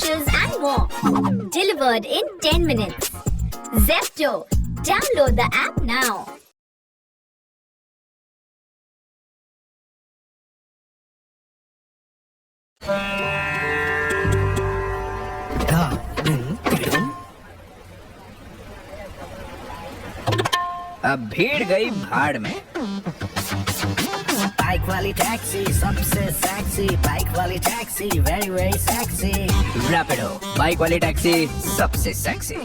specials, and more. Delivered in 10 minutes. Zepto. Download the app now. अब भीड़ गई भाड़ में बाइक वाली टैक्सी सबसे सेक्सी बाइक वाली taxi very very sexy Rapido bike वाली टैक्सी सबसे सेक्सी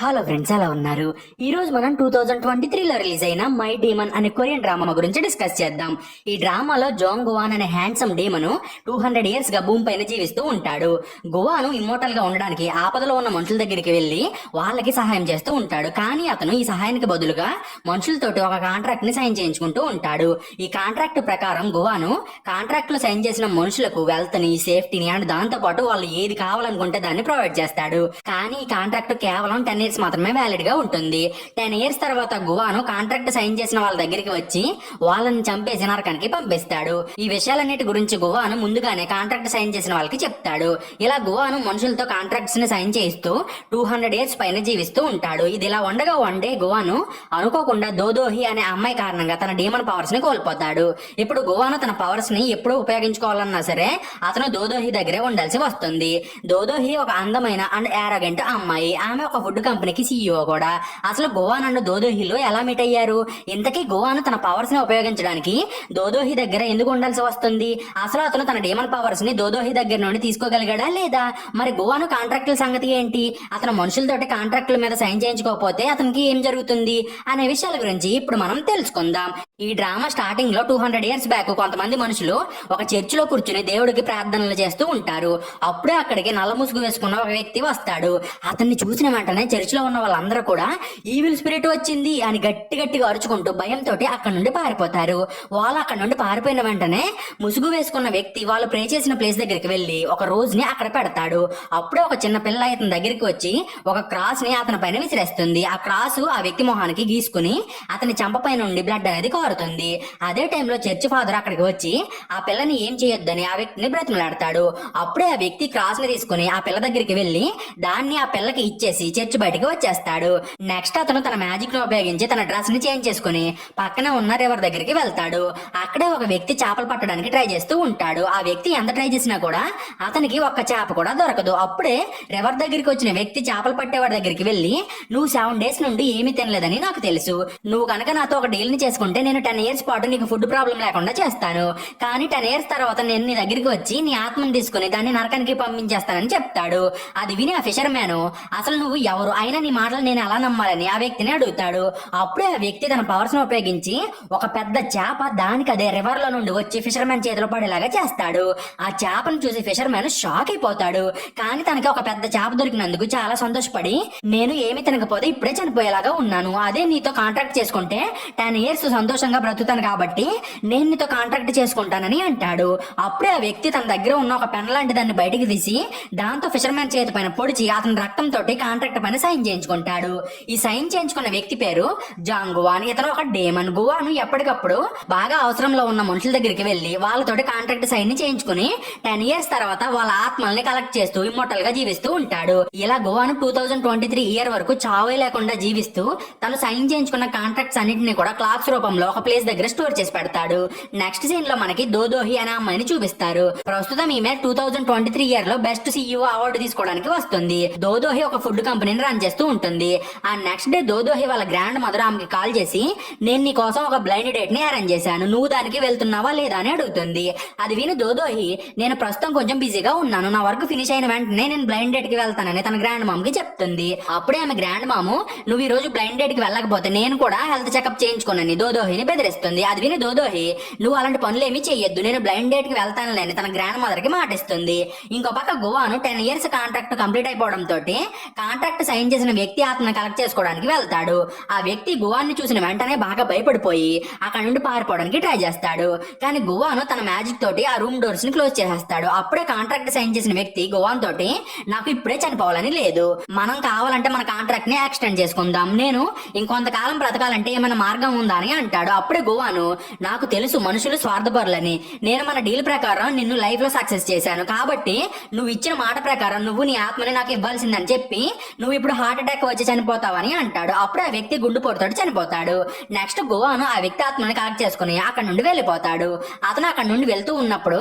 Hello friends ఎలా ఉన్నారు? ఈ రోజు మనం టూ థౌజండ్ ట్వంటీ త్రీలో రిలీజ్ అయిన మై డీమన్ అనే కొరియన్ డ్రామా గురించి డిస్కస్ చేద్దాం. ఈ డ్రామాలో జాంగ్ గువాన్ అనే హ్యాండ్సమ్ డీమను టూ హండ్రెడ్ ఇయర్స్గా భూమి పైన జీవిస్తూ ఉంటాడు. గువాను ఇమ్మోటల్గా ఉండడానికి ఆపదలో ఉన్న మనుషుల దగ్గరికి వెళ్ళి వాళ్ళకి సహాయం చేస్తూ ఉంటాడు. కానీ అతను ఈ సహాయానికి బదులుగా మనుషులతోటి ఒక కాంట్రాక్ట్ని సైన్ చేయించుకుంటూ ఉంటాడు. ఈ కాంట్రాక్ట్ ప్రకారం గువాను కాంట్రాక్ట్లో సైన్ చేసిన మనుషులకు వెల్త్ని సేఫ్టీని అండ్ దాంతో పాటు వాళ్ళు ఏది కావాలనుకుంటే దాన్ని ప్రొవైడ్ చేస్తాడు. కానీ ఈ కాంట్రాక్ట్ కేవలం టెన్ ఇయర్స్ మాత్రమే వ్యాలిడ్గా ఉంటుంది. టెన్ ఇయర్స్ తర్వాత గువాను కాంట్రాక్ట్ సైన్ చేసిన వాళ్ళ దగ్గరికి వచ్చి వాళ్ళని చంపేసి నరకానికి పంపిస్తాడు. ఈ విషయాలన్నిటి గురించి గువాను ముందుగానే కాంట్రాక్ట్ సైన్ చేసిన వాళ్ళకి చెప్తాడు. ఇలా గువాను మనుషులతో కాంట్రాక్ట్స్ని సైన్ చేయిస్తూ టూ హండ్రెడ్ ఇయర్స్ పైన జీవిస్తూ ఉంటాడు. ఇది ఇలా ఉండగా వన్ డే గువాను అనుకోకుండా దోదోహి అనే అమ్మాయి కారణంగా తన డీమన్ పవర్స్ని కోల్పోతాడు. ఇప్పుడు గువాను తన పవర్స్ని ఎప్పుడు ఉపయోగించుకోవాలన్నా సరే అతను దోదోహి దగ్గరే ఉండాల్సి వస్తుంది. దోదోహి ఒక అందమైన అండ్ యారగెంట్ అమ్మాయి. ఆమె ఒక ఫుడ్ కంపెనీకి సీఈఓ కూడా. అసలు గోవాన్ దోదోహిలో ఎలా మీట్ అయ్యారు? ఇంతకీ గోవాను తన పవర్స్ని ఉపయోగించడానికి దోదోహి దగ్గర ఎందుకు ఉండాల్సి వస్తుంది? అసలు అతను తన డేమన్ పవర్స్ని దోదోహి దగ్గర నుండి తీసుకోగలిగాడా లేదా? మరి గోవాను కాంట్రాక్టుల సంగతి ఏంటి? అతను మనుషులతోటి కాంట్రాక్టుల మీద సైన్ చేయించుకోకపోతే అతనికి ఏం జరుగుతుంది? అనే విషయాల గురించి ఇప్పుడు మనం తెలుసుకుందాం. ఈ డ్రామా స్టార్టింగ్లో టూ హండ్రెడ్ ఇయర్స్ బ్యాక్ కొంతమంది మనుషులు ఒక చర్చిలో కూర్చుని దేవుడికి ప్రార్థనలు చేస్తూ ఉంటారు. అప్పుడే అక్కడికి నల్ల ముసుగు వేసుకున్న ఒక వ్యక్తి వస్తాడు. అతన్ని చూసిన వెంటనే చర్చిలో ఉన్న వాళ్ళందరూ కూడా ఈవిల్ స్పిరిట్ వచ్చింది అని గట్టి గట్టిగా అరుచుకుంటూ భయంతో అక్కడ నుండి పారిపోతారు. వాళ్ళు అక్కడ నుండి పారిపోయిన వెంటనే ముసుగు వేసుకున్న వ్యక్తి వాళ్ళు ప్రే చేసిన ప్లేస్ దగ్గరికి వెళ్ళి ఒక రోజుని అక్కడ పెడతాడు. అప్పుడే ఒక చిన్న పిల్ల ఇతని దగ్గరికి వచ్చి ఒక క్రాస్ని అతని పైన విసిరేస్తుంది. ఆ క్రాస్ ఆ వ్యక్తి మొహానికి గీసుకుని అతని చంపపై నుండి బ్లడ్ అనేది కారుతుంది. అదే టైంలో చర్చి ఫాదర్ అక్కడికి వచ్చి ఆ పిల్లని ఏం చేయొద్దని ఆ వ్యక్తిని బ్రతిమలాడతాడు. అప్పుడే ఆ వ్యక్తి క్రాస్ని తీసుకుని ఆ పిల్ల దగ్గరికి వెళ్ళి దాన్ని ఆ పిల్లకి ఇచ్చేసి చర్చి బయటకు వచ్చేస్తాడు. నెక్స్ట్ అతను తన మ్యాజిక్ను ఉపయోగించి తన డ్రెస్ని చేంజ్ చేసుకుని పక్కనే ఉన్న రివర్ దగ్గరికి వెళ్తాడు. అక్కడే ఒక వ్యక్తి చేపలు పట్టడానికి ట్రై చేస్తూ ఉంటాడు. ఆ వ్యక్తి ఎంత ట్రై చేసినా కూడా అతనికి ఒక్క చేప కూడా దొరకదు. అప్పుడే రివర్ దగ్గరికి వచ్చిన వ్యక్తి చేపలు పట్టేవాడి దగ్గరికి వెళ్ళి నువ్వు సెవెన్ డేస్ నుండి ఏమీ తినలేదని నాకు తెలుసు. నువ్వు కనుక నాతో ఒక డీల్ని చేసుకుంటే నేను టెన్ ఇయర్స్ పాటు నీకు ఫుడ్ ప్రాబ్లం లేకుండా చేస్తాను. కానీ టెన్ ఇయర్స్ తర్వాత నేను నీ దగ్గరికి వచ్చి నీ ఆత్మను తీసుకుని దాన్ని నరకానికి పంపించేస్తానని చెప్తాడు. అది విని ఆ ఫిషర్ మ్యాన్ అసలు నువ్వు ఎవరు? అయినా నీ మాటలు నేను ఎలా నమ్మాలని? ఆ వ్యక్తిని అడుగుతాడు. అప్పుడే ఆ వ్యక్తి తన పవర్స్ను ఉపయోగించి ఒక పెద్ద చేప దానికి అదే రివర్లో నుండి వచ్చి ఫిషర్ మ్యాన్ చేతిలో పడేలాగా చేస్తాడు. ఆ చేపను చూసి ఫిషర్ మ్యాన్ షాక్ అయిపోతాడు. కానీ తనకి ఒక పెద్ద చేప దొరికినందుకు చాలా సంతోషపడి నేను ఏమి తినకపోతే ఇప్పుడే చనిపోయేలాగా ఉన్నాను. అదే నీతో కాంట్రాక్ట్ చేసుకుంటే టెన్ ఇయర్స్ సంతోషంగా బ్రతుకుతాను కాబట్టి నేను నీతో కాంట్రాక్ట్ చేసుకుంటానని అంటాడు. అప్పుడే ఆ వ్యక్తి తన దగ్గర ఉన్న ఒక పెన్ లాంటి దాన్ని బయటికి తీసి దాంతో ఫిషర్ చేతి పైన పొడిచి అతని రక్తంతో కాంట్రాక్ట్ పైన సైన్ చేయించుకుంటాడు. ఈ సైన్ చేయించుకున్న వ్యక్తి పేరు జాంగువాన్ ఇతను ఒక డేమన్ గువా అని ఎప్పటికప్పుడు బాగా అవసరంలో ఉన్న మనుషుల దగ్గరికి వెళ్ళి వాళ్ళతోటి కాంట్రాక్ట్ సైన్ని చేయించుకుని టెన్ ఇయర్స్ తర్వాత వాళ్ళ ఆత్మల్ని కలెక్ట్ చేస్తూ ఇమ్మోటల్గా జీవిస్తూ ఉంటాడు. ఇలా Guwon two thousand twenty three year వరకు చావే లేకుండా జీవిస్తూ తను సైన్ చేయించుకున్న కాంట్రాక్ట్స్ అన్నింటినీ కూడా క్లాక్స్ రూపంలో ఒక ప్లేస్ దగ్గర స్టోర్ చేసి పెడతాడు. నెక్స్ట్ సీన్లో మనకి దోదోహి అనే అమ్మాయిని చూపిస్తారు. ప్రస్తుతం ఈమె టూ థౌజండ్ ట్వంటీ త్రీ ఇయర్లో బెస్ట్ సీఈఓ అవార్డు తీసుకోవడానికి వస్తుంది. దోదోహి ఒక ఫుడ్ కంపెనీని రన్ చేస్తూ ఉంటుంది. ఆ నెక్స్ట్ డే దోదోహి వాళ్ళ గ్రాండ్ మదర్ ఆమెకి కాల్ చేసి నేను నీ కోసం ఒక బ్లైండ్ డేట్ని అరేంజ్ చేశాను. నువ్వు దానికి వెళ్తున్నావా లేదా? అని అడుగుతుంది. అది విని దోదోహి నేను ప్రస్తుతం కొంచెం బిజీగా ఉన్నాను. నా వర్క్ ఫినిష్ అయిన వెంటనే నేను బ్లైండ్ డేట్కి వెళ్తానని తన గ్రాండ్ మామ్కి చెప్తుంది. అప్పుడే ఆమె గ్రాండ్ మాము నువ్వు ఈ రోజు బ్లైండ్ డేట్కి వెళ్ళకపోతే నేను కూడా హెల్త్ చెకప్ చేయించుకోనని దోదోహిని బెదిరిస్తుంది. అది విని దోదోహి నువ్వు అలాంటి పనులు ఏమీ చేయొద్దు నేను బ్లైండ్ డేట్కి వెళ్తానులేని తన గ్రాండ్ మదర్కి మాటిస్తుంది. ఇంకో పక్క Guwon ten years contract complete అయిపోవడం తోటి కాంట్రాక్ట్ సైన్ చేసిన వ్యక్తి ఆత్మను కలెక్ట్ చేసుకోవడానికి వెళ్తాడు. ఆ వ్యక్తి గువాన్ని చూసిన వెంటనే బాగా భయపడిపోయి అక్కడ నుండి పారిపోవడానికి ట్రై చేస్తాడు. కానీ గువాను తన మ్యాజిక్ తోటి ఆ రూమ్ డోర్స్ని క్లోజ్ చేసేస్తాడు. అప్పుడే కాంట్రాక్ట్ సైన్ చేసిన వ్యక్తి గువాన్ తోటి నాకు ఇప్పుడే చనిపోవాలని లేదు. మనం కావాలంటే మన కాంట్రాక్ట్ని ఎక్స్టెండ్ చేసుకుందాం. నేను ఇంకొంతకాలం బ్రతకాలంటే ఏమైనా మార్గం ఉందా? అని అంటాడు. అప్పుడే గువాను నాకు తెలుసు మనుషులు స్వార్థపరులని. నేను మన డీల్ ప్రకారం నిన్ను లైఫ్లో సక్సెస్ చేశాను. కాబట్టి నువ్వు ఇచ్చిన మాట ప్రకారం నువ్వు నీ ఆత్మని నాకు ఇవ్వాల్సిందని చెప్పి నువ్వు ఇప్పుడు హార్ట్ అటాక్ వచ్చి చనిపోతావని అంటాడు. అప్పుడు ఆ వ్యక్తి గుండు పొడతాడు చనిపోతాడు. నెక్స్ట్ గోవాను ఆ వ్యక్తి ఆత్మని కాక్ చేసుకుని అక్కడ నుండి వెళ్ళిపోతాడు. అతను అక్కడ నుండి వెళ్తూ ఉన్నప్పుడు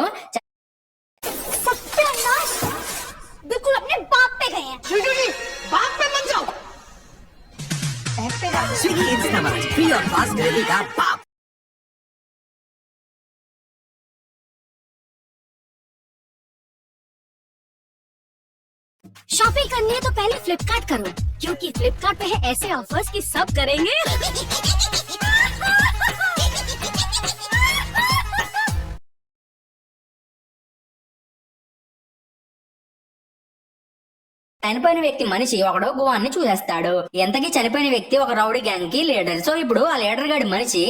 शॉपिंग करनी है तो पहले फ्लिपकार्ट करो, क्योंकि फ्लिपकार्ट पे है ऐसे ऑफर्स कि सब करेंगे। చనిపోయిన వ్యక్తి మనిషి ఒకడో గువాన్ని చూసేస్తాడు. ఎంతకీ చనిపోయిన వ్యక్తి ఒక రౌడీ గ్యాంగ్కి లీడర్. సో ఇప్పుడు ఆ లీడర్ గడి మనిషి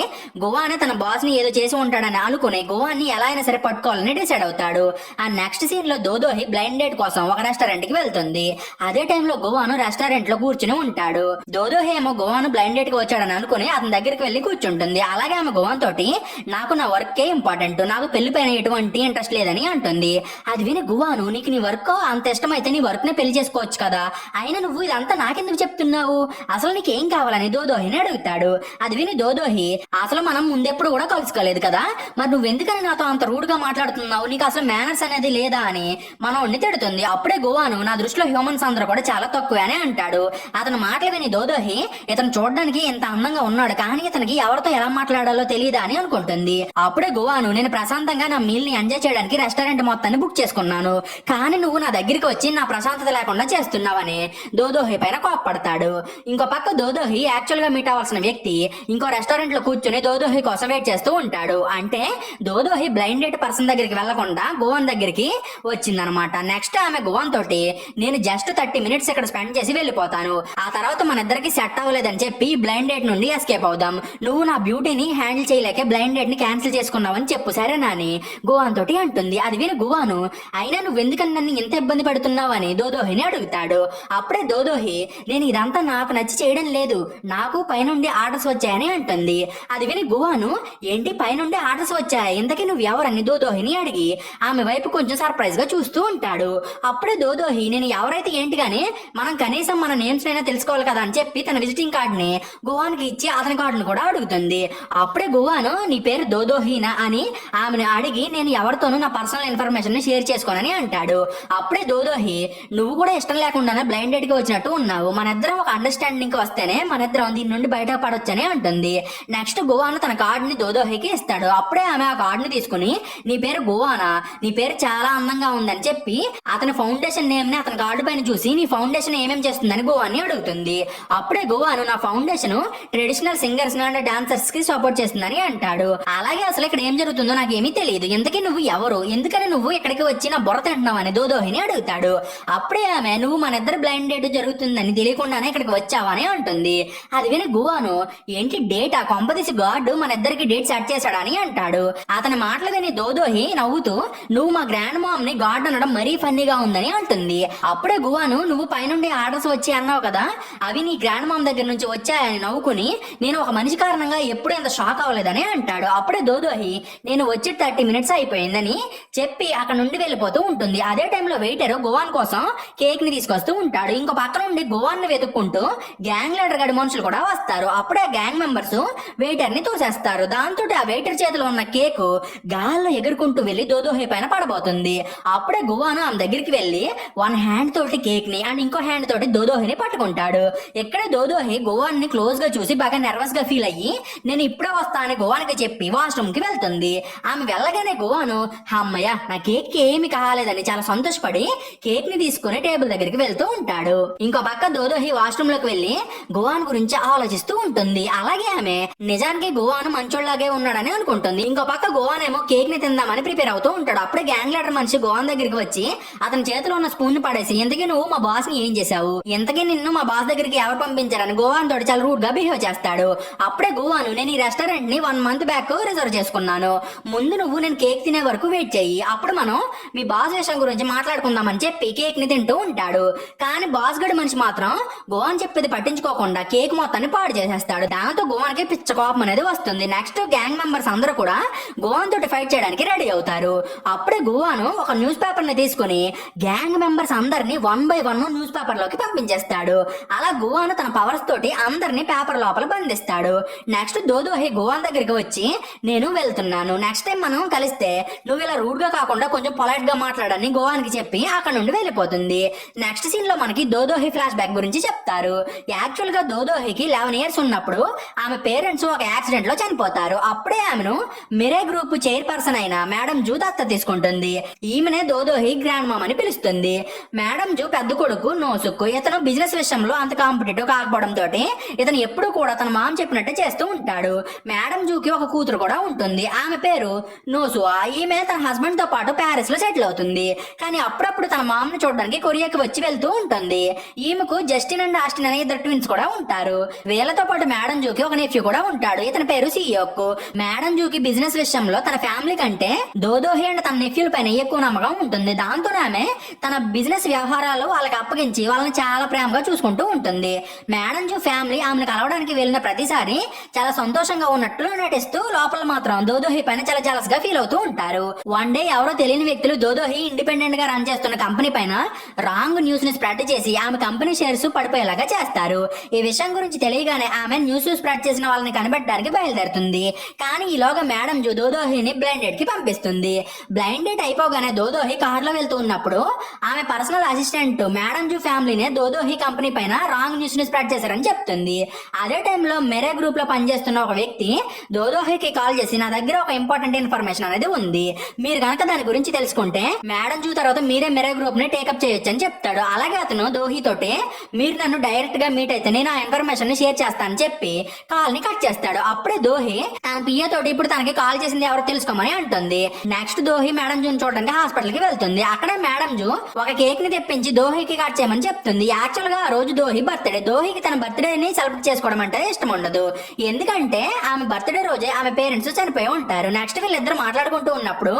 గువాని తన బాస్ని ఏదో చేసి ఉంటాడని అనుకుని గువాన్ని ఎలా అయినా సరే పట్టుకోవాలని డిసైడ్ అవుతాడు. ఆ నెక్స్ట్ సీన్లో దోదోహి బ్లైండ్ డేట్ కోసం ఒక రెస్టారెంట్కి వెళ్తుంది. అదే టైంలో గువాను రెస్టారెంట్లో కూర్చుని ఉంటాడు. దోదోహి ఏమో గువాను బ్లైండ్ డేట్కి వచ్చాడని అనుకుని అతని దగ్గరికి వెళ్ళి కూర్చుంటుంది. అలాగే ఆమె గువాన్ తోటి నాకు నా వర్కే ఇంపార్టెంట్ నాకు పెళ్ళి పైన ఎటువంటి ఇంట్రెస్ట్ లేదని అంటుంది. అది విని గువాను నీకు నీ వర్క్ అంత ఇష్టమైతే నీ వర్క్ని పెళ్ళి చేసుకోవచ్చు కదా? అయినా నువ్వు ఇదంతా నాకెందుకు చెప్తున్నావు? అసలు నీకేం కావాలని దోదోహిని అడుగుతాడు. అది విని దోదోహి అసలు మనం ముందెప్పుడు కూడా కలుసుకోలేదు కదా? మరి నువ్వు ఎందుకని నాతో అంత రూడ్గా మాట్లాడుతున్నావు? నీకు అసలు మేనర్స్ అనేది లేదా? అని మనోడిని తిడుతుంది. అప్పుడే గోవాను నా దృష్టిలో హ్యూమన్స్ అందరూ కూడా చాలా తక్కువే అని అంటాడు. అతను మాటలు విని దోదోహి ఇతను చూడడానికి ఇంత అందంగా ఉన్నాడు కానీ ఇతనికి ఎవరితో ఎలా మాట్లాడాలో తెలియదా? అని అనుకుంటుంది. అప్పుడే గోవాను నేను ప్రశాంతంగా నా మీల్ని ఎంజాయ్ చేయడానికి రెస్టారెంట్ మొత్తాన్ని బుక్ చేసుకున్నాను. కానీ నువ్వు నా దగ్గరికి వచ్చి నా ప్రశాంతత లేకుండా చేస్తున్నావని దోదోహి పైన కోప్పడతాడు. ఇంకో పక్క దోదోహి యాక్చువల్గా మీట్ అవ్వాల్సిన వ్యక్తి ఇంకో రెస్టారెంట్లో కూర్చుని దోదోహి కోసం వెయిట్ చేస్తూ ఉంటాడు. అంటే దోదోహి బ్లైండ్ డేట్ పర్సన్ దగ్గరికి వెళ్ళకుండా గోవన్ దగ్గరికి వచ్చిందనమాట. నెక్స్ట్ ఆమె గోవన్ తోటి నేను జస్ట్ థర్టీ మినిట్స్ ఇక్కడ స్పెండ్ చేసి వెళ్ళిపోతాను. ఆ తర్వాత మన ఇద్దరికి సెట్ అవ్వలేదని చెప్పి బ్లైండ్ డేట్ నుండి ఎస్కేప్ అవుదాం. నువ్వు నా బ్యూటీని హ్యాండిల్ చేయలేక బ్లైండ్ డేట్ని క్యాన్సిల్ చేసుకున్నావని చెప్పు సరేనా అని గోవాన్ తోటి అంటుంది. అది విని గువాను. అయినా నువ్వు ఎందుకని నన్ను ఇంత ఇబ్బంది పెడుతున్నావని దోదోహిని అడుగుతాడు అప్పుడే దోదోహి నేను ఇదంతా నాకు నచ్చి చేయడం లేదు. నాకు పైనుండి ఆర్డర్స్ వచ్చాయని అంటుంది. అది విని గువాను ఏంటి పైనుండి ఆర్డర్స్ వచ్చాయి? ఇంతకీ నువ్వు ఎవరని? దోదోహిని అడిగి ఆమె వైపు కొంచెం సర్ప్రైజ్గా చూస్తూ ఉంటాడు. అప్పుడే దోదోహి నేను ఎవరైతే ఏంటి గాని మనం కనీసం మన నేమ్స్ అయినా తెలుసుకోవాలి కదా అని చెప్పి తన విజిటింగ్ కార్డ్ని గువాన్కి ఇచ్చి అతని కార్డును కూడా అడుగుతుంది. అప్పుడే గువాను నీ పేరు దోదోహీనా? అని ఆమెను అడిగి నేను ఎవరితోనూ నా పర్సనల్ ఇన్ఫర్మేషన్ని షేర్ చేసుకోనని అంటాడు. అప్పుడే దోదోహి నువ్వు కూడా ఇష్టం లేకుండానే బ్లైండెడ్గా కి వచ్చినట్టు ఉన్నావు. మన ఇద్దరం ఒక అండర్స్టాండింగ్కి వస్తేనే మన ఇద్దరం దీని నుండి బయట పడొచ్చని అంటుంది నెక్స్ట్ గోవాను తన కార్డుని దోదోహికి ఇస్తాడు. అప్పుడే ఆమె ఆ కార్డుని తీసుకుని నీ పేరు గోవానా? నీ పేరు చాలా అందంగా ఉందని చెప్పి అతని ఫౌండేషన్ నేమ్ని అతని కార్డు పైన చూసి నీ ఫౌండేషన్ ఏమేం చేస్తుందని గోవాని అడుగుతుంది. అప్పుడే గోవాను నా ఫౌండేషన్ ట్రెడిషనల్ సింగర్స్ అండ్ డాన్సర్స్కి సపోర్ట్ చేస్తుందని అంటాడు. అలాగే అసలు ఇక్కడ ఏం జరుగుతుందో నాకు ఏమీ తెలియదు. ఎందుకే నువ్వు ఎవరు? ఎందుకని నువ్వు ఇక్కడికి వచ్చి నా బుర్ర తింటున్నావని దోదోహిని అడుగుతాడు. అప్పుడే ఆమె నువ్వు మన ఇద్దరు బ్లైండ్ డేట్ జరుగుతుందని తెలియకుండానే ఇక్కడికి వచ్చావని అంటుంది. అది విని గువాను ఏంటి డేట్ ఆ కొంపదీసి గాడ్ మన ఇద్దరికి డేట్ సెట్ చేశాడని అంటాడు. అతని మాటలు విని దోదోహి నవ్వుతూ నువ్వు మా గ్రాండ్ మామ్ని గాడ్ అనడం మరీ ఫన్నీగా ఉందని అంటుంది. అప్పుడే గువాను నువ్వు పైనుండి ఆర్డర్స్ వచ్చి అన్నావు కదా? అవి నీ గ్రాండ్ మామ్ దగ్గర నుంచి వచ్చాయని నవ్వుకుని నేను ఒక మనిషి కారణంగా ఎప్పుడు ఎంత షాక్ అవ్వలేదని అంటాడు. అప్పుడే దోదోహి నేను వచ్చి థర్టీ మినిట్స్ అయిపోయిందని చెప్పి అక్కడ నుండి వెళ్ళిపోతూ ఉంటుంది. అదే టైంలో వెయిటర్ గువాన్ కోసం కేక్ ని తీసుకొస్తూ ఉంటాడు. ఇంకో పక్కన ఉండి గోవాన్ని వెతుక్కుంటూ గ్యాంగ్ లీడర్ గడి మనుషులు కూడా వస్తారు. అప్పుడే ఆ గ్యాంగ్ మెంబర్స్ వెయిటర్ని తోసేస్తారు. దాంతో ఆ వెయిటర్ చేతిలో ఉన్న కేక్ గాల్లో ఎగురుకుంటూ వెళ్ళి దోదోహే పైన పడబోతుంది. అప్పుడే గువాను ఆమె దగ్గరికి వెళ్ళి వన్ హ్యాండ్ తోటి కేక్ని అండ్ ఇంకో హ్యాండ్ తోటి దోదోహిని పట్టుకుంటాడు. ఇక్కడ దోదోహి గువాన్ని క్లోజ్గా చూసి బాగా నర్వస్గా ఫీల్ అయ్యి నేను ఇప్పుడే వస్తా అని చెప్పి వాష్రూమ్కి వెళ్తుంది. ఆమె వెళ్ళగానే గోవాను అమ్మయ్య నా కేక్కి ఏమి కాలేదని చాలా సంతోషపడి కేక్ని తీసుకుని టేబుల్ దగ్గర దగ్గరికి వెళ్తూ ఉంటాడు. ఇంకో పక్క దోదోహి వాష్రూమ్లోకి వెళ్ళి గోవాన్ గురించి ఆలోచిస్తూ ఉంటుంది. అలాగే ఆమె నిజానికి గోవాను మంచోళ్ళలాగే ఉన్నాడని అనుకుంటుంది. ఇంకో పక్క గోవాన్ ఏమో కేక్ని తిందామని ప్రిపేర్ అవుతూ ఉంటాడు. అప్పుడే గ్యాంగ్ లీడర్ మనిషి గోవాన్ దగ్గరికి వచ్చి అతని చేతిలో ఉన్న స్పూన్ని పడేసి ఇంతకీ నువ్వు మా బాస్ని ఏం చేశావు? ఇంతకీ నిన్ను మా బాస్ దగ్గరికి ఎవరు పంపించారని గోవాన్ తోటి చాలా రూట్గా బిహేవ్ చేస్తాడు. అప్పుడే గోవాను నేను ఈ రెస్టారెంట్ని వన్ మంత్ బ్యాక్ రిజర్వ్ చేసుకున్నాను. ముందు నువ్వు నేను కేక్ తినే వరకు వెయిట్ చేయి. అప్పుడు మనం మీ బాస్ విషయం గురించి మాట్లాడుకుందామని చెప్పి కేక్ని తింటూ ఉంటాడు. కానీ బాస్ గడి మనిషి మాత్రం గోవాన్ చెప్పేది పట్టించుకోకుండా కేక్ మొత్తాన్ని పాడు చేసేస్తాడు. దాంతో గోవానికి పిచ్చ కోపం అనేది వస్తుంది. నెక్స్ట్ గ్యాంగ్ మెంబర్స్ అందరూ కూడా గోవాన్ తోటి ఫైట్ చేయడానికి రెడీ అవుతారు. అప్పుడే గోవాను ఒక న్యూస్ పేపర్ని తీసుకుని గ్యాంగ్ మెంబర్స్ అందరినీ వన్ బై వన్ న్యూస్ పేపర్లోకి పంపించేస్తాడు. అలా గోవాను తన పవర్స్ తోటి అందరినీ పేపర్ లోపల బంధిస్తాడు. నెక్స్ట్ దోదోహి గోవాన్ దగ్గరికి వచ్చి నేను వెళ్తున్నాను. నెక్స్ట్ టైం మనం కలిస్తే నువ్వు ఇలా రూడ్గా కాకుండా కొంచెం పొలైట్గా మాట్లాడని గోవానికి చెప్పి అక్కడ నుండి వెళ్ళిపోతుంది. నెక్స్ట్ సీన్లో మనకి దోదోహి ఫ్లాష్ బ్యాక్ గురించి చెప్తారు. యాక్చువల్గా దోదోహికి లెవెన్ ఇయర్స్ ఉన్నప్పుడు ఆమె పేరెంట్స్ ఒక యాక్సిడెంట్లో చనిపోతారు. అప్పుడే ఆమెను మిరే గ్రూప్ చైర్ పర్సన్ అయిన మేడం జూ దత్త తీసుకుంటుంది. ఈమెనే దోదోహి గ్రాండ్ మామ్ అని పిలుస్తుంది. మేడం జూ పెద్ద కొడుకు నోసుక్కు ఇతను బిజినెస్ విషయంలో అంత కాంపిటేటివ్ కాకపోవడం తోటి ఇతను ఎప్పుడు కూడా తన మామ చెప్పినట్టే చేస్తూ ఉంటాడు. మేడం జూకి ఒక కూతురు కూడా ఉంటుంది. ఆమె పేరు నోసువా. ఈమె తన హస్బెండ్తో పాటు ప్యారిస్లో సెటిల్ అవుతుంది. కానీ అప్పుడప్పుడు తన మామను చూడడానికి కొరియాకి వచ్చి వెళ్తూ ఉంటుంది. ఈమెకు జస్టిన్ అండ్ ఆస్టిన్ అనే ఇద్దరు ట్విన్స్ కూడా ఉంటారు. వీళ్ళతో పాటు మేడం జూకి ఒక నెఫ్యూ కూడా ఉంటాడు. ఇతని పేరు సియోకు. మేడం జూకి బిజినెస్ విషయంలో తన ఫ్యామిలీ కంటే దోదోహి అండ్ తన నెఫ్యూల పైన ఎక్కువ నమ్మకం ఉంటుంది. దాంతో ఆమె తన బిజినెస్ వ్యవహారాలు వాళ్ళకి అప్పగించి వాళ్ళని చాలా ప్రేమగా చూసుకుంటూ ఉంటుంది. మేడం జూ ఫ్యామిలీ ఆమెను కలవడానికి వెళ్ళిన ప్రతిసారి చాలా సంతోషంగా ఉన్నట్లు నటిస్తూ లోపల మాత్రం దోదోహి పైన చాలా జలస్గా ఫీల్ అవుతూ ఉంటారు. వన్ డే ఎవరో తెలియని వ్యక్తులు దోదోహి ఇండిపెండెంట్గా రన్ చేస్తున్న కంపెనీ పైన రాంగ్ రాంగ్ న్యూస్ని స్ప్రెడ్ చేసి ఆమె కంపెనీ షేర్స్ పడిపోయేలాగా చేస్తారు. ఈ విషయం గురించి తెలియగానే ఆమె న్యూస్ స్ప్రెడ్ చేసిన వాళ్ళని కనిపెట్టడానికి బయలుదేరుతుంది. కానీ ఈలోగా మేడం జూ దోదోహిని బ్లైండెడ్కి పంపిస్తుంది. బ్లైండెడ్ అయిపోగానే దోదోహి కారులో వెళ్తూ ఉన్నప్పుడు ఆమె పర్సనల్ అసిస్టెంట్ మేడం జూ ఫ్యామిలీనే దోదోహి కంపెనీ పైన రాంగ్ న్యూస్ని స్ప్రెడ్ చేశారని చెప్తుంది. అదే టైంలో మెరే గ్రూప్లో పనిచేస్తున్న ఒక వ్యక్తి దోదోహికి కాల్ చేసి నా దగ్గర ఒక ఇంపార్టెంట్ ఇన్ఫర్మేషన్ అనేది ఉంది. మీరు కనుక దాని గురించి తెలుసుకుంటే మేడం జూ తర్వాత మీరే మెరే గ్రూప్ని టేకప్ చేయొచ్చు అని చెప్తాడు అలాగే అతను దోహి తోటి మీరు నన్ను డైరెక్ట్గా మీట్ అయితే నేను ఆ ఇన్ఫర్మేషన్ షేర్ చేస్తానని చెప్పి కాల్ని కట్ చేస్తాడు. అప్పుడే దోహి తన పియ్య తోటి ఇప్పుడు తనకి కాల్ చేసింది ఎవరో తెలుసుకోమని అంటుంది. నెక్స్ట్ దోహి మేడం జూన్ చూడడానికి హాస్పిటల్కి వెళ్తుంది. అక్కడ మేడం జూ ఒక కేక్ని తెప్పించి దోహికి కట్ చేయమని చెప్తుంది. యాక్చువల్గా ఆ రోజు దోహి బర్త్డే. దోహికి తన బర్త్డే ని సెలబ్రేట్ చేసుకోవడం అంటే ఇష్టం ఉండదు. ఎందుకంటే ఆమె బర్త్డే రోజే ఆమె పేరెంట్స్ చనిపోయి ఉంటారు. నెక్స్ట్ వీళ్ళిద్దరు మాట్లాడుకుంటూ ఉన్నప్పుడు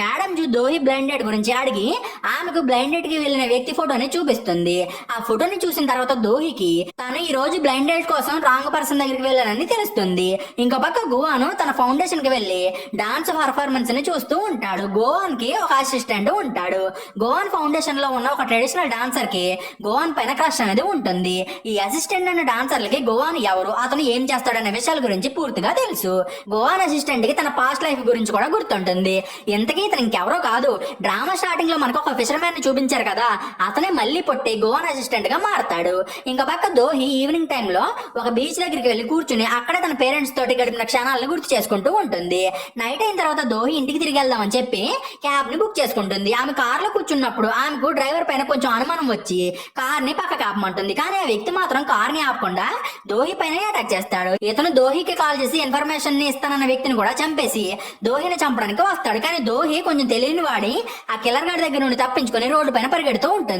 మేడం జూ దోహి బ్లైండెడ్ గురించి అడిగి ఆమెకు బ్లైండెడ్కి వెళ్ళిన వ్యక్తి ఫోటోని చూపిస్తుంది. ఆ ఫోటోని చూసిన తర్వాత దోహికి తను ఈ రోజు బ్లైండెడ్ కోసం రాంగ్ పర్సన్ దగ్గరికి వెళ్ళానని తెలుస్తుంది. ఇంకో పక్క గోవాను తన ఫౌండేషన్కి వెళ్ళి డాన్స్ పర్ఫార్మెన్స్ని చూస్తూ ఉంటాడు. గోవాన్కి ఒక అసిస్టెంట్ ఉంటాడు. గోవాన్ ఫౌండేషన్లో ఉన్న ఒక ట్రెడిషనల్ డాన్సర్కి గోవాన్ పైన క్రష్ అనేది ఉంటుంది. ఈ అసిస్టెంట్ అనే డాన్సర్లకి గోవాన్ ఎవరు అతను ఏం చేస్తాడనే విషయాల గురించి పూర్తిగా తెలుసు. గోవాన్ అసిస్టెంట్కి తన పాస్ట్ లైఫ్ గురించి కూడా గుర్తుంటుంది. ఇంతకీ ఇతను ఇంకెవరో కాదు. డ్రామా స్టార్టింగ్లో మనకు ఒక ఫిషర్ మ్యాన్ని చూపించారు కదా. అతనే మళ్ళీ పొట్టి గోవన్ అసిస్టెంట్గా మారతాడు. ఇంకా పక్క దోహి ఈవినింగ్ టైం లో ఒక బీచ్ దగ్గరికి వెళ్ళి కూర్చుని అక్కడే తన పేరెంట్స్ తోటి గడిపిన క్షణాలను గుర్తు చేసుకుంటూ ఉంటుంది. నైట్ అయిన తర్వాత దోహి ఇంటికి తిరిగి వెళ్దామని చెప్పి క్యాబ్ని బుక్ చేసుకుంటుంది. ఆమె కార్లో కూర్చున్నప్పుడు ఆమెకు డ్రైవర్ పైన కొంచెం అనుమానం వచ్చి కార్ని పక్కకు ఆపమంటుంది. కానీ ఆ వ్యక్తి మాత్రం కార్ని ఆపకుండా దోహి పైన అటాక్ చేస్తాడు. ఇతను దోహికి కాల్ చేసి ఇన్ఫర్మేషన్ని ఇస్తానన్న వ్యక్తిని కూడా చంపేసి దోహిని చంపడానికి వస్తాడు. కానీ దోహి కొంచెం తెలియని వాడి ఆ కిల్లర్ గారి దగ్గర నుండి తప్పించుకొని రోడ్డు పైన పరిగెడుతూ ఉంటుంది.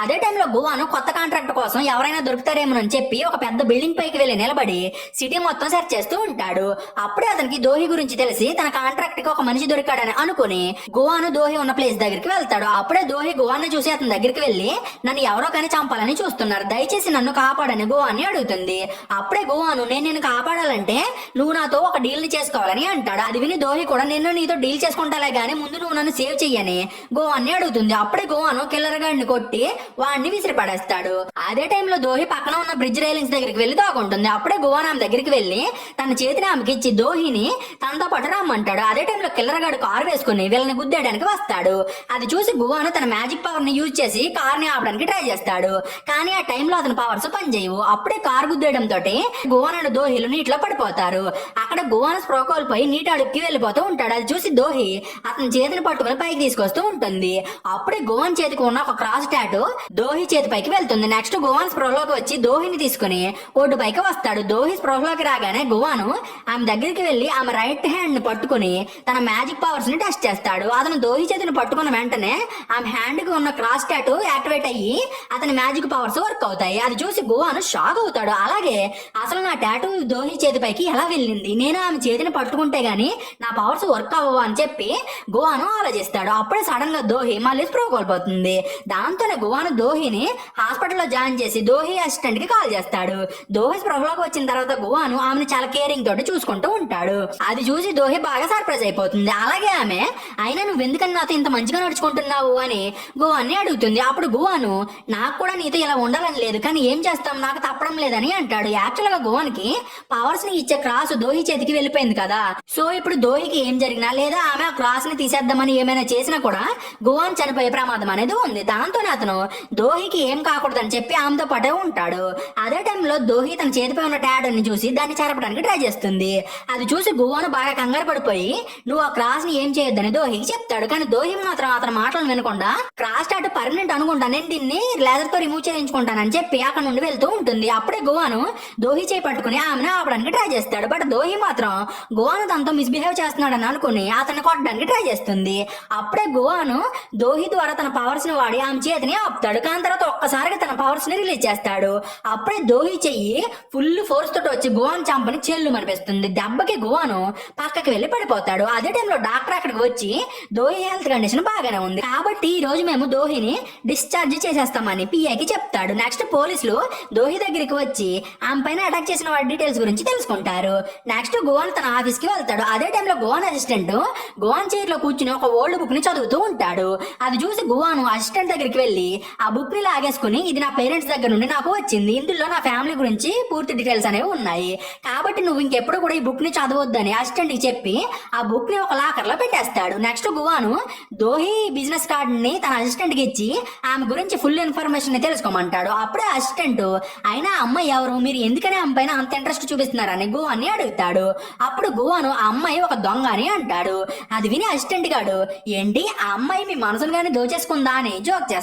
అదే టైంలో గోవాను కొత్త కాంట్రాక్ట్ కోసం ఎవరైనా దొరుకుతారేమోనని చెప్పి ఒక పెద్ద బిల్డింగ్ పైకి వెళ్ళి నిలబడి సిటీ మొత్తం సెర్చ్ చేస్తూ ఉంటాడు. అప్పుడే అతనికి దోహి గురించి తెలిసి తన కాంట్రాక్ట్కి ఒక మనిషి దొరికాడని అనుకుని గోవాను దోహి ఉన్న ప్లేస్ దగ్గరికి వెళ్తాడు. అప్పుడే దోహి గోవాను చూసి అతని దగ్గరికి వెళ్ళి నన్ను ఎవరో కానీ చంపాలని చూస్తున్నారు. దయచేసి నన్ను కాపాడని గోవాన్ని అడుగుతుంది. అప్పుడే గోవాను నేను నిన్ను కాపాడాలంటే నువ్వు నాతో ఒక డీల్ని చేసుకోవాలని అంటాడు. అది విని దోహి కూడా నిన్ను నీతో డీల్ చేసుకుంటాలే గానీ ముందు నువ్వు నన్ను సేవ్ చెయ్యని గోవాన్ని అడుగుతుంది. అప్పుడే గోవాను కిల్లర్ గాడిని కొట్టి వాడిని విసిరి పడేస్తాడు అదే టైంలో దోహి పక్కన ఉన్న బ్రిడ్జ్ రైలింగ్స్ దగ్గరికి వెళ్ళి దాక్కుంటుంది అప్పుడే గువానామ్ దగ్గరికి వెళ్ళి తన చేతిని ఆమెకి ఇచ్చి దోహిని తనతో పాటు రమ్మంటాడు. అదే టైంలో కిల్లరగాడు కారు వేసుకుని వీళ్ళని గుద్దేయడానికి వస్తాడు. అది చూసి గువాను తన మ్యాజిక్ పవర్ని యూజ్ చేసి కార్ని ఆపడానికి ట్రై చేస్తాడు. కానీ ఆ టైంలో అతని పవర్స్ పనిచేయవు అప్పుడే కారు గుద్దేయడం తోటి గోవాన్ అండ్ దోహిలు నీటిలో పడిపోతారు. అక్కడ గోవాన్ స్ప్రో కోల్పోయి నీటి అడుక్కి వెళ్ళిపోతూ ఉంటాడు. అది చూసి దోహి అతని చేతిని పట్టుకుని పైకి తీసుకొస్తూ ఉంటుంది. అప్పుడే గోవాన్ చేతికి ఉన్న ఒక క్రాస్ క్రాస్ టాటూ దోహి చేతిపైకి వెళ్తుంది. నెక్స్ట్ గువాన్ స్పృహలోకి వచ్చి దోహిని తీసుకుని ఒడ్డు పైకి వస్తాడు. దోహి స్పృహలోకి రాగానే గువాను ఆమె దగ్గరికి వెళ్ళి ఆమె రైట్ హ్యాండ్ని పట్టుకుని తన మ్యాజిక్ పవర్స్ని టెస్ట్ చేస్తాడు. అతను దోహి చేతిని పట్టుకున్న వెంటనే ఆమె హ్యాండ్కి ఉన్న క్రాస్ టాటు యాక్టివేట్ అయ్యి అతని మ్యాజిక్ పవర్స్ వర్క్ అవుతాయి. అది చూసి గువాను షాక్ అవుతాడు. అలాగే అసలు నా టాటూ దోహి చేతిపైకి ఎలా వెళ్ళింది? నేను ఆమె చేతిని పట్టుకుంటే గాని నా పవర్స్ వర్క్ అవ్వవు అని చెప్పి గోవాను ఆలోచిస్తాడు. అప్పుడే సడన్గా దోహి మళ్ళీ స్ప్రో కోల్పోతుంది. దాంతోనే గోవాను దోహిని హాస్పిటల్లో జాయిన్ చేసి దోహి అసిస్టెంట్కి కాల్ చేస్తాడు. దోహి స్పృహలోకి వచ్చిన తర్వాత గువాను ఆమెను చాలా కేరింగ్ తోటి చూసుకుంటూ ఉంటాడు. అది చూసి దోహి బాగా సర్ప్రైజ్ అయిపోతుంది. అలాగే ఆమె అయినా నువ్వు ఎందుకని నాతో ఇంత మంచిగా నడుచుకుంటున్నావు? అని గువాన్ని అడుగుతుంది. అప్పుడు గువాను నాకు కూడా నీతో ఇలా ఉండాలని లేదు కానీ ఏం చేస్తాం? నాకు తప్పడం లేదని అంటాడు. యాక్చువల్గా గువానికి పవర్స్ని ఇచ్చే క్రాస్ దోహి చేతికి వెళ్ళిపోయింది కదా. సో ఇప్పుడు దోహికి ఏం జరిగినా లేదా ఆమె ఆ క్రాస్ని తీసేద్దామని ఏమైనా చేసినా కూడా గువాన్ చనిపోయే ప్రమాదం అనేది ఉంది. దాంతో అందుకని అతను. దోహికి ఏం కాకూడదని చెప్పి ఆమెతో పాటే ఉంటాడు. అదే టైంలో దోహి తన చేతిపై ఉన్న టాడ్ని చూసి దాన్ని చెరపడానికి ట్రై చేస్తుంది. అది చూసి గోవాను బాగా కంగారు పడిపోయి నువ్వు ఆ క్రాస్ని ఏం చేయొద్దని దోహికి చెప్తాడు. కానీ దోహి మాత్రం అతని మాటలను వినకుండా క్రాస్ టాట్ పర్మనెంట్ అనుకుంటా నేను దీన్ని లెదర్తో రిమూవ్ చేయించుకుంటానని చెప్పి అక్కడ నుండి వెళ్తూ ఉంటుంది. అప్పుడే గోవాను దోహి చేయి పట్టుకుని ఆమెను ఆపడానికి ట్రై చేస్తాడు. బట్ దోహి మాత్రం గోవాను తనతో మిస్బిహేవ్ చేస్తున్నాడని అనుకుని అతన్ని కొట్టడానికి ట్రై చేస్తుంది. అప్పుడే గోవాను దోహి ద్వారా తన పవర్స్ని వాడి ఆమె చేతిని ఆపుతాడు. కానీ తర్వాత ఒక్కసారిగా తన పవర్స్ని రిలీజ్ చేస్తాడు. అప్పుడే దోహి చెయ్యి ఫుల్ ఫోర్స్ తోటి వచ్చి గోవాను చంపని చెల్లు అనిపిస్తుంది దెబ్బకి గువాను పక్కకి వెళ్ళి పడిపోతాడు. అదే టైంలో డాక్టర్ అక్కడికి వచ్చి దోహి హెల్త్ కండిషన్ బాగానే ఉంది. కాబట్టి ఈ రోజు మేము దోహిని డిశ్చార్జ్ చేసేస్తామని పిఐకి చెప్తాడు. నెక్స్ట్ పోలీసులు దోహి దగ్గరికి వచ్చి ఆమె పైన అటాక్ చేసిన వాడి డీటెయిల్స్ గురించి తెలుసుకుంటారు. నెక్స్ట్ గోవాన్ తన ఆఫీస్కి వెళ్తాడు. అదే టైంలో గోవాన్ అసిస్టెంట్ గోవాన్ చైర్లో కూర్చుని ఒక ఓల్డ్ బుక్ని చదువుతూ ఉంటాడు. అది చూసి గోవాను అసిస్టెంట్ దగ్గరికి వెళ్ళి ఆ బుక్ని లాగేసుకుని ఇది నా పేరెంట్స్ దగ్గర నుండి నాకు వచ్చింది. ఇందులో నా ఫ్యామిలీ గురించి పూర్తి డీటెయిల్స్ అనేవి ఉన్నాయి. కాబట్టి నువ్వు ఇంకెప్పుడు కూడా ఈ బుక్ని చదవద్దని అసిస్టెంట్కి చెప్పి ఆ బుక్ని ఒక లాకర్లో పెట్టేస్తాడు. నెక్స్ట్ గువాను దోహి బిజినెస్ కార్డ్ని తన అసిస్టెంట్కి ఇచ్చి ఆమె గురించి ఫుల్ ఇన్ఫర్మేషన్ని తెలుసుకోమంటాడు. అప్పుడే అసిస్టెంట్ అయినా అమ్మాయి ఎవరు? మీరు ఎందుకని ఆమె పైన అంత ఇంట్రెస్ట్ చూపిస్తున్నారని గువాన్ని అడుగుతాడు. అప్పుడు గువాను ఆ అమ్మాయి ఒక దొంగ అని అంటాడు. అది విని అసిస్టెంట్ గాడు ఏంటి? ఆ అమ్మాయి మీ మనసును కానీ దోచేసుకుందా? అని జోక్ చేస్తాడు.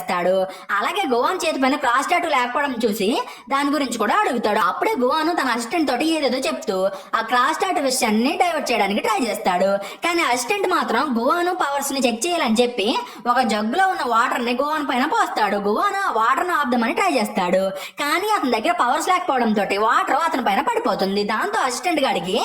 అలాగే గువాన్ చేతి పైన క్రాస్ టాటూ లేకపోవడం చూసి దాని గురించి కూడా అడుగుతాడు. అప్పుడే గువాను తన అసిస్టెంట్ తోటి ఏదేదో చెప్తూ ఆ క్రాస్ టాటూ విషయాన్ని డైవర్ట్ చేయడానికి ట్రై చేస్తాడు. కానీ అసిస్టెంట్ మాత్రం గువాను పవర్స్ని చెక్ చేయాలని చెప్పి ఒక జగ్గులో ఉన్న వాటర్ని గువాన్ పైన పోస్తాడు. గువాను ఆ వాటర్ను ఆపుదామని ట్రై చేస్తాడు. కానీ అతని దగ్గర పవర్స్ లేకపోవడం తోటి వాటర్ అతని పైన పడిపోతుంది. దాంతో అసిస్టెంట్ గాడికి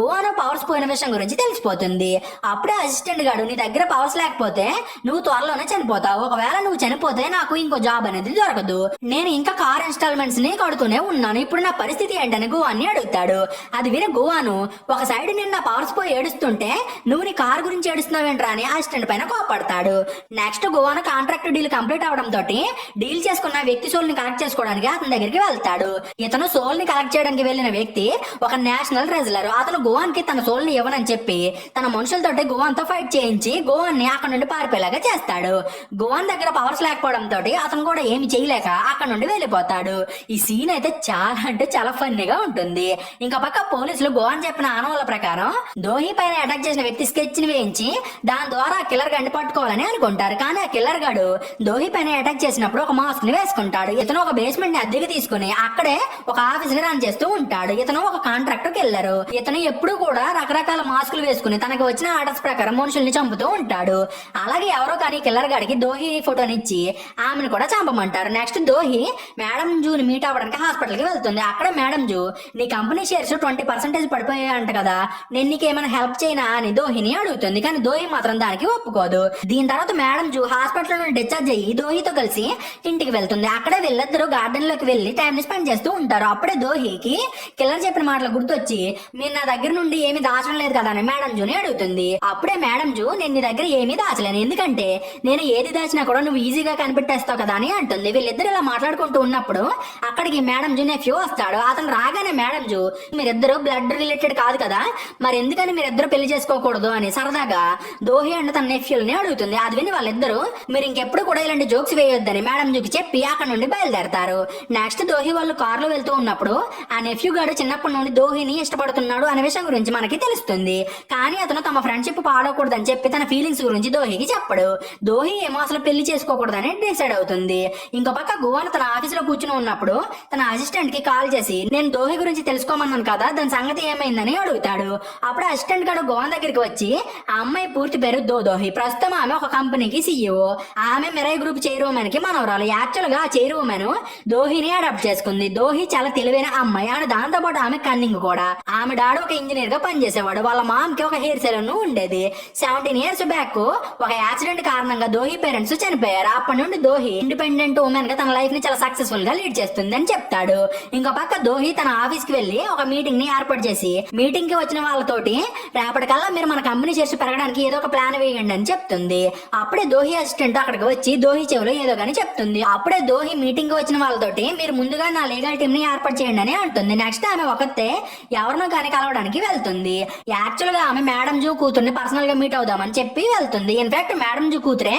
గువాను పవర్స్ పోయిన విషయం గురించి తెలిసిపోతుంది. అప్పుడే అసిస్టెంట్ గాడు నీ దగ్గర పవర్స్ లేకపోతే నువ్వు త్వరలోనే చనిపోతావు. ఒకవేళ నువ్వు చనిపోతే నాకు ఇంకో జాబ్ అనేది దొరకదు. నేను ఇంకా కార్ ఇన్స్టాల్మెంట్స్ని కడుతూనే ఉన్నాను. ఇప్పుడు నా పరిస్థితి ఏంటని గువాన్ని అడుగుతాడు. అది విని గువాను. ఒక సైడ్ నిన్న పవర్స్ పోయి ఏడుస్తుంటే నువ్వు నీ కార్ గురించి ఏడుస్తున్నావేంట్రా అని అసిస్టెంట్ పైన కోపడతాడు. Next Guwon contract deal complete అవడం తోటి డీల్ చేసుకున్న వ్యక్తి సోల్ని కలెక్ట్ చేసుకోవడానికి అతని దగ్గరికి వెళ్తాడు. ఇతను సోల్ని కలెక్ట్ చేయడానికి వెళ్ళిన వ్యక్తి ఒక నేషనల్ రెజ్లర్ అతను గోవాన్కి తన సోల్ని ఇవ్వనని చెప్పి తన మనుషులతో గోవాన్తో ఫైట్ చేయించి గోవాన్ని అక్కడ నుండి పారిపోయేలాగా చేస్తాడు. గోవాన్ దగ్గర పవర్స్ లేకపోవడంతో తోటి అతను కూడా ఏమి చేయలేక అక్కడ నుండి వెళ్ళిపోతాడు. ఈ సీన్ అయితే చాలా అంటే చాలా ఫన్నీగా ఉంటుంది. ఇంకా పక్క పోలీసులు గోవన్ చెప్పిన ఆనవాళ్ళ ప్రకారం దోహి పైన అటాక్ చేసిన వ్యక్తి స్కెచ్ని వేయించి దాని ద్వారా కిల్లర్ గండి పట్టుకోవాలని అనుకుంటారు. కానీ ఆ కిల్లర్ గాడు దోహి పైన అటాక్ చేసినప్పుడు ఒక మాస్క్ని వేసుకుంటాడు. ఇతను ఒక బేస్మెంట్ని అద్దెకి తీసుకుని అక్కడే ఒక ఆఫీస్ని రన్ చేస్తూ ఉంటాడు. ఇతను ఒక కాంట్రాక్టర్ కిల్లరు ఇతను ఎప్పుడు కూడా రకరకాల మాస్కులు వేసుకుని తనకు వచ్చిన ఆర్డర్స్ ప్రకారం మనుషుల్ని చంపుతూ ఉంటాడు. అలాగే ఎవరో కానీ కిల్లర్ గాడికి దోహి ఫోటోని ఇచ్చి ఆమెను కూడా చంపమంటారు. నెక్స్ట్ దోహి మేడం జూని మీట్ అవ్వడానికి హాస్పిటల్కి వెళ్తుంది. అక్కడ మేడం జూ నీ కంపెనీ షేర్స్ ట్వంటీ పర్సెంటేజ్ పడిపోయాయంట కదా. నేను నీకు ఏమైనా హెల్ప్ చేయనా? అని దోహిని అడుగుతుంది. కానీ దోహి మాత్రం దానికి ఒప్పుకోదు. దీని తర్వాత మేడం జూ హాస్పిటల్ నుండి డిశ్చార్జ్ అయ్యి దోహితో కలిసి ఇంటికి వెళ్తుంది. అక్కడే వీళ్ళిద్దరూ గార్డెన్లోకి వెళ్ళి టైం ని స్పెండ్ చేస్తూ ఉంటారు. అప్పుడే దోహికి కిల్లర్ చెప్పిన మాటలు గుర్తొచ్చి మీరు నా దగ్గర నుండి ఏమి దాచడం లేదు కదా అని మేడం జూని అడుగుతుంది. అప్పుడే మేడం జూ నేను నీ దగ్గర ఏమీ దాచలేను. ఎందుకంటే నేను ఏది దాచినా కూడా నువ్వు ఈజీగా కనిపెట్టేస్తావు కదా అని అంటుంది. వీళ్ళిద్దరు ఇలా మాట్లాడుకుంటూ ఉన్నప్పుడు అక్కడికి మేడం జూ నెఫ్యూ వస్తాడు. అతను రాగానే మేడం జూ మీరిద్దరు బ్లడ్ రిలేటెడ్ కాదు కదా. మరి ఎందుకని మీరిద్దరు పెళ్ళి చేసుకోకూడదు? అని సరదాగా దోహి అండ్ తన నెఫ్యూల్ని అడుగుతుంది. అది విని వాళ్ళిద్దరూ మీరు ఇంకెప్పుడు కూడా ఇలాంటి జోక్స్ వేయొద్దని మేడం జూకి చెప్పి అక్కడ నుండి బయలుదేరతారు. నెక్స్ట్ దోహి వాళ్ళు కారులో వెళ్తూ ఉన్నప్పుడు ఆ నెఫ్యూ గాడు చిన్నప్పటి నుండి దోహిని ఇష్టపడుతున్నాడు అనే విషయం గురించి మనకి తెలుస్తుంది. కానీ అతను తమ ఫ్రెండ్షిప్ పాడకూడదని చెప్పి తన ఫీలింగ్స్ గురించి దోహికి చెప్పడు. దోహి ఏమో అసలు పెళ్ళి చేసుకోకూడదని అని డిసైడ్ అవుతుంది. ఇంకో పక్క గువాన్ తన ఆఫీస్లో కూర్చుని ఉన్నప్పుడు తన అసిస్టెంట్కి కాల్ చేసి నేను దోహి గురించి తెలుసుకోమన్నాను కదా దాని సంగతి ఏమైందని అడుగుతాడు. అప్పుడు అసిస్టెంట్ గారు గోవాన్ దగ్గరికి వచ్చి ఆ అమ్మాయి పూర్తి పేరు దోదోహి ప్రస్తుతం ఆమె ఒక కంపెనీకి సీఈఓ. ఆమె మిరై గ్రూప్ చైర్మన్కి మనవరాలు. యాక్చువల్గా ఆ చైర్మన్ దోహిని అడాప్ట్ చేసుకుంది. దోహి చాలా తెలివైన అమ్మాయి. ఆడ దాంతో పాటు ఆమె కన్నింగ్ కూడా. ఆమె డాడీ ఒక ఇంజనీర్గా పనిచేసేవాడు. వాళ్ళ మామ్కి ఒక హెయిర్ సెలూన్ ఉండేది. సెవెంటీన్ ఇయర్స్ బ్యాక్ ఒక యాక్సిడెంట్ కారణంగా దోహి పేరెంట్స్ చనిపోయారు. అప్పటి నుండి దోహి. ఇండిపెండెంట్ ఉమెన్గా తన లైఫ్ని చాలా సక్సెస్ఫుల్గా లీడ్ చేస్తుంది అని చెప్తాడు. ఇంకో పక్క దోహి తన ఆఫీస్కి వెళ్ళి ఒక మీటింగ్ని ఏర్పాటు చేసి మీటింగ్కి వచ్చిన వాళ్ళతోటి రేపటికల్లా మీరు మన కంపెనీ చేసి పెరగడానికి ఏదో ఒక ప్లాన్ వేయండి అని చెప్తుంది. అప్పుడే దోహి అసిస్టెంట్ అక్కడికి వచ్చి దోహి చెవిలో ఏదో కానీ చెప్తుంది. అప్పుడే దోహి మీటింగ్కి వచ్చిన వాళ్ళతోటి మీరు ముందుగా నా లీగల్ టీమ్ని ఏర్పాటు చేయండి అని అంటుంది. నెక్స్ట్ ఆమె ఒకతే ఎవరినో కానీ కలవడానికి వెళ్తుంది. యాక్చువల్గా ఆమె మేడం జూ కూతుర్ని పర్సనల్గా మీట్ అవుదామని చెప్పి వెళ్తుంది. ఇన్ఫాక్ట్ మేడం జూ కూతురే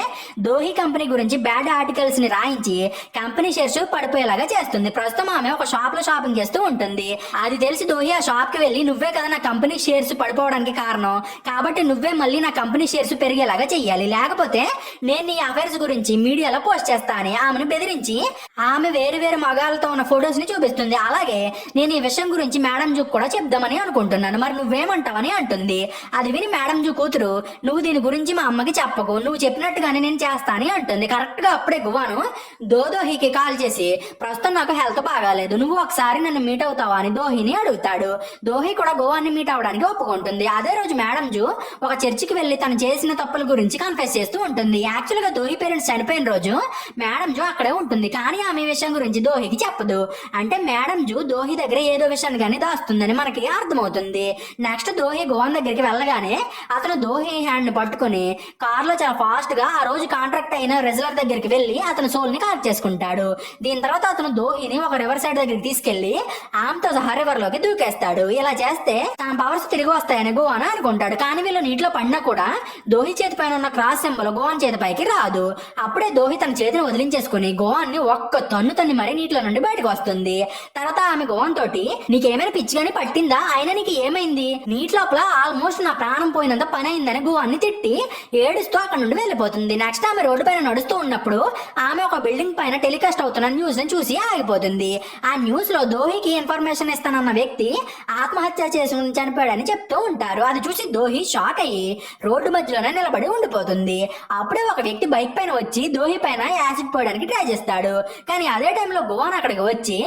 దోహి కంపెనీ గురించి బ్యాడ్ ఆర్టికల్స్ని రాయించి కంపెనీ షేర్స్ పడిపోయేలాగా చేస్తుంది. ప్రస్తుతం ఆమె ఒక షాప్లో షాపింగ్ చేస్తూ ఉంటుంది. అది తెలిసి దోహి ఆ షాప్కి వెళ్ళి నువ్వే కదా నా కంపెనీ షేర్స్ పడిపోవడానికి కారణం. కాబట్టి నువ్వే మళ్ళీ నా కంపెనీ షేర్స్ పెరిగేలాగా చెయ్యాలి. లేకపోతే నేను నీ అఫైర్స్ గురించి మీడియాలో పోస్ట్ చేస్తా అని ఆమెను బెదిరించి ఆమె వేరు వేరు మగాలతో ఉన్న ఫొటోస్ని చూపిస్తుంది. అలాగే నేను ఈ విషయం గురించి మేడం జూ కూడా చెప్దామని అనుకుంటున్నాను. మరి నువ్వేమంటావని అంటుంది. అది విని మేడం జూ కూతురు నువ్వు దీని గురించి మా అమ్మకి చెప్పకు. నువ్వు చెప్పినట్టుగానే నేను చేస్తానని అంటుంది. కరెక్ట్గా అప్పుడే గువ్వాను. దోదోహికి కాల్ చేసి ప్రస్తుతం నాకు హెల్త్ బాగాలేదు. నువ్వు ఒకసారి నన్ను మీట్ అవుతావా? అని దోహిని అడుగుతాడు. దోహి కూడా గోవాన్ని మీట్ అవడానికి ఒప్పుకుంటుంది. అదే రోజు మేడం జూ ఒక చర్చికి వెళ్ళి తను చేసిన తప్పుల గురించి కన్ఫెస్ చేస్తూ ఉంటుంది. యాక్చువల్గా దోహి పేరెంట్స్ చనిపోయిన రోజు మేడం జూ అక్కడే ఉంటుంది. కానీ ఆమె విషయం గురించి దోహికి చెప్పదు. అంటే మేడం జూ దోహి దగ్గర ఏదో విషయాన్ని కానీ దాస్తుందని మనకి అర్థమవుతుంది. నెక్స్ట్ దోహి గోవాన్ దగ్గరికి వెళ్ళగానే అతను దోహి హ్యాండ్ని పట్టుకుని కార్లో చాలా ఫాస్ట్గా ఆ రోజు కాంట్రాక్ట్ అయిన దగ్గరికి వెళ్ళి అతను సోల్ని చేసుకుంటాడు. దీని తర్వాత అతను దోహిని ఒక రివర్ సైడ్ దగ్గరికి తీసుకెళ్ళి ఆమెతో సహా రివర్లోకి దూకేస్తాడు. ఇలా చేస్తే తన పవర్స్ తిరిగి వస్తాయని గోవాన్ అనుకుంటాడు. కానీ వీళ్ళు నీటిలో పడినా కూడా దోహి చేతి పైన ఉన్న క్రాస్ సింబల్ గోవాన్ చేతి పైకి రాదు. అప్పుడే దోహి తన చేతిని వదిలించేసుకుని గోవాన్ని ఒక్క తన్ను తన్ని మరీ నీటిలో నుండి బయటకు వస్తుంది. తర్వాత ఆమె గోవాన్ తోటి నీకేమైనా పిచ్చి గాని పట్టిందా? అయినా నీకు ఏమైంది? నీటి లోపల ఆల్మోస్ట్ నా ప్రాణం పోయినంత పని అయిందని గోవాన్ని తిట్టి ఏడుస్తూ అక్కడ నుండి వెళ్ళిపోతుంది. నెక్స్ట్ ఆమె రోడ్డు పైన నడుస్తూ ఉన్నప్పుడు ఆమె ఒక బిల్డింగ్ పైన టెలికాస్ట్ అవుతున్న న్యూస్ని చూసి ఆగిపోతుంది. ఆ న్యూస్లో దోహికి ఇన్ఫర్మేషన్ ఇస్తానన్న వ్యక్తి ఆత్మహత్య చేసి చనిపోయాడని చెప్తూ ఉంటారు. అది చూసి దోహి షాక్ అయ్యి రోడ్డు మధ్యలోనే నిలబడి ఉండిపోతుంది. అప్పుడే ఒక వ్యక్తి బైక్ పైన వచ్చి దోహి పైన యాసిడ్ పోయడానికి ట్రై చేస్తాడు. కానీ అదే టైంలో గోవాన్ అక్కడికి వచ్చి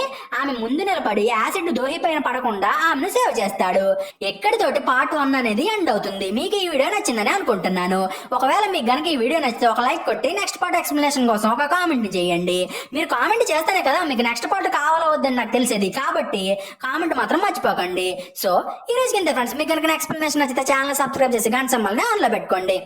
ఆమె ముందు నిలబడి యాసిడ్ దోహి పైన పడకుండా ఆమెను సేవ్ చేస్తాడు. ఎక్కడితోటి పార్ట్ వన్ అనేది ఎండ్ అవుతుంది. మీకు ఈ వీడియో నచ్చిందని అనుకుంటున్నాను. ఒకవేళ మీకు గనక ఈ వీడియో నచ్చితే ఒక లైక్ కొట్టి నెక్స్ట్ పార్ట్ ఎక్స్ప్లెనేషన్ కోసం ఒక కామెంట్ చేయండి. మీరు కామెంట్ చేస్తేనే కదా మీకు నెక్స్ట్ పార్ట్ కావాలో వద్దని నాకు తెలిసేది. కాబట్టి కామెంట్ మాత్రం మర్చిపోకండి. సో ఈ రోజు కింద ఫ్రెండ్స్ మీకు కనుక ఎక్స్ప్లెనేషన్ నచ్చితే ఛానల్ సబ్స్క్రైబ్ చేసి గంట సమ్మల్ని ఆన్లో పెట్టుకోండి.